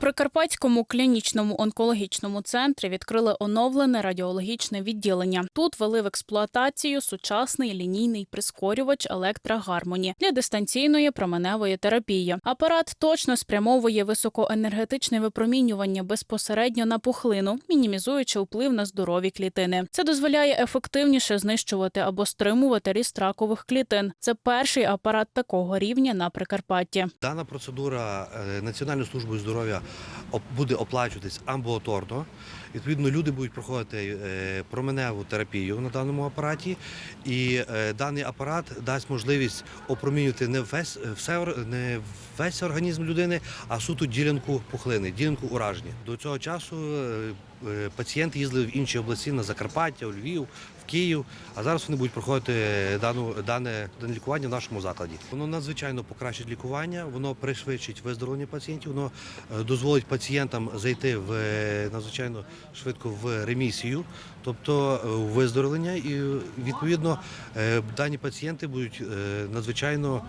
Прикарпатському клінічному онкологічному центрі відкрили оновлене радіологічне відділення. Тут ввели в експлуатацію сучасний лінійний прискорювач електрогармоні для дистанційної променевої терапії. Апарат точно спрямовує високоенергетичне випромінювання безпосередньо на пухлину, мінімізуючи вплив на здорові клітини. Це дозволяє ефективніше знищувати або стримувати ріст ракових клітин. Це перший апарат такого рівня на Прикарпатті. Дана процедура е, Національною службою здоров'я буде оплачуватись амбулаторно. Відповідно, люди будуть проходити е, променеву терапію на даному апараті, і е, даний апарат дасть можливість опромінювати не весь все не весь організм людини, а суто ділянку пухлини, ділянку ураження. До цього часу е, е, пацієнти їздили в інші області на Закарпаття, у Львів, в Київ. А зараз вони будуть проходити дану дане, дане лікування в нашому закладі. Воно надзвичайно покращить лікування, воно пришвидшить виздоровлення пацієнтів, воно е, дозволить пацієнтам зайти в е, надзвичайно швидко в ремісію, тобто е, в виздоровлення, і відповідно е, дані пацієнти будуть е, надзвичайно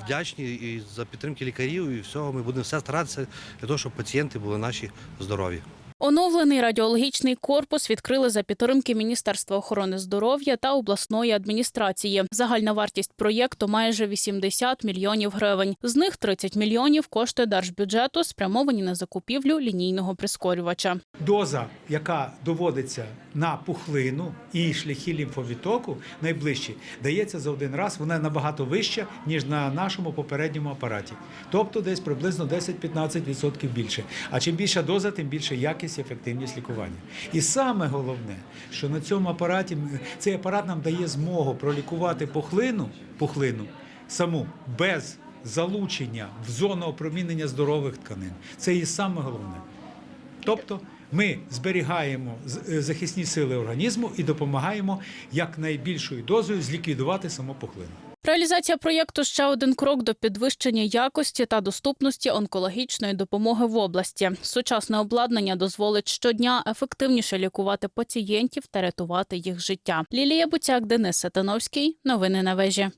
вдячні і за підтримки лікарів і всього. Ми будемо все старатися для того, щоб пацієнти були наші здорові. Оновлений радіологічний корпус відкрили за підтримки Міністерства охорони здоров'я та обласної адміністрації. Загальна вартість проєкту майже 80 мільйонів гривень. З них 30 мільйонів кошти держбюджету спрямовані на закупівлю лінійного прискорювача. Доза, яка доводиться на пухлину і шляхи лімфовідтоку найближчі, дається за один раз. Вона набагато вища, ніж на нашому попередньому апараті. Тобто десь приблизно 10-15% більше. А чим більша доза, тим більше якість і ефективність лікування. І саме головне, що на цьому апараті цей апарат нам дає змогу пролікувати пухлину, пухлину саму без залучення в зону опромінення здорових тканин. Це і саме головне. Тобто ми зберігаємо е, захисні сили організму і допомагаємо якнайбільшою дозою зліквідувати саму пухлину. Реалізація проєкту ще один крок до підвищення якості та доступності онкологічної допомоги в області. Сучасне обладнання дозволить щодня ефективніше лікувати пацієнтів та рятувати їх життя. Лілія Буцяк, Денис Сатановський. Новини на вежі.